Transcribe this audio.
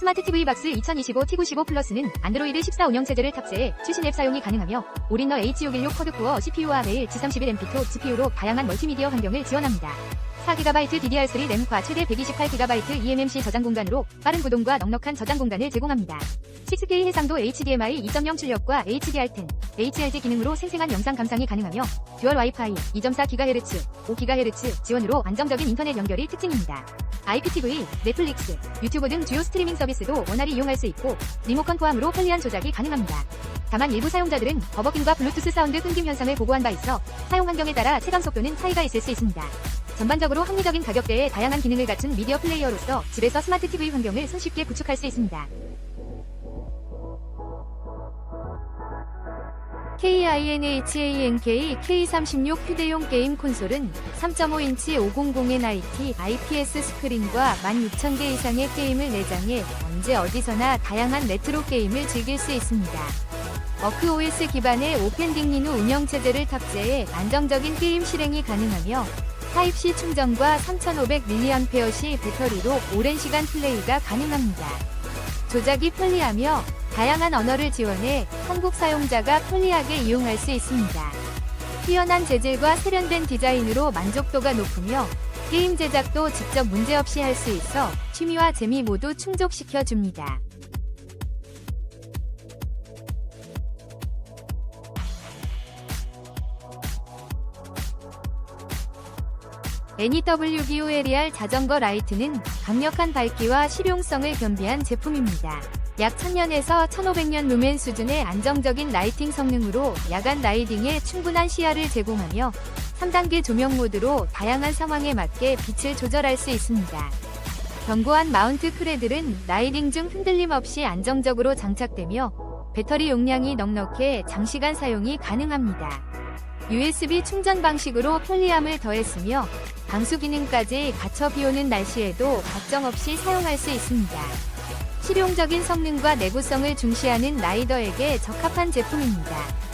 스마트 TV 박스 2025 T95 플러스는 안드로이드 14 운영체제를 탑재해 최신 앱 사용이 가능하며 올인너 H616 쿼드코어 CPU와 매일 G31 MP2 GPU로 다양한 멀티미디어 환경을 지원합니다. 4GB DDR3 램과 최대 128GB eMMC 저장 공간으로 빠른 구동과 넉넉한 저장 공간을 제공합니다. 6K 해상도 HDMI 2.0 출력과 HDR10, HLG 기능으로 생생한 영상 감상이 가능하며 듀얼 와이파이 2.4GHz, 5GHz 지원으로 안정적인 인터넷 연결이 특징입니다. IPTV, 넷플릭스, 유튜브 등 주요 스트리밍 서비스도 원활히 이용할 수 있고 리모컨 포함으로 편리한 조작이 가능합니다. 다만 일부 사용자들은 버버킹과 블루투스 사운드 끊김 현상을 보고한 바 있어 사용 환경에 따라 체감 속도는 차이가 있을 수 있습니다. 전반적으로 합리적인 가격대에 다양한 기능을 갖춘 미디어 플레이어로서 집에서 스마트 TV 환경을 손쉽게 구축할 수 있습니다. KINHANK K36 휴대용 게임 콘솔은 3.5인치 500NIT IPS 스크린과 16,000개 이상의 게임을 내장해 언제 어디서나 다양한 레트로 게임을 즐길 수 있습니다. 워크 OS 기반의 오펜딩 리누 운영체제를 탑재해 안정적인 게임 실행이 가능하며 타입C 충전과 3500mAh 배터리로 오랜 시간 플레이가 가능합니다. 조작이 편리하며 다양한 언어를 지원해 한국 사용자가 편리하게 이용할 수 있습니다. 뛰어난 재질과 세련된 디자인으로 만족도가 높으며 게임 제작도 직접 문제없이 할 수 있어 취미와 재미 모두 충족시켜 줍니다. NEWBOLER 자전거 라이트는 강력한 밝기와 실용성을 겸비한 제품입니다. 약 1000년에서 1500년 루멘 수준의 안정적인 라이팅 성능으로 야간 라이딩에 충분한 시야를 제공하며 3단계 조명 모드로 다양한 상황에 맞게 빛을 조절할 수 있습니다. 견고한 마운트 크레들은 라이딩 중 흔들림 없이 안정적으로 장착되며 배터리 용량이 넉넉해 장시간 사용이 가능합니다. USB 충전 방식으로 편리함을 더했으며 방수 기능까지 갖춰 비오는 날씨에도 걱정 없이 사용할 수 있습니다. 실용적인 성능과 내구성을 중시하는 라이더에게 적합한 제품입니다.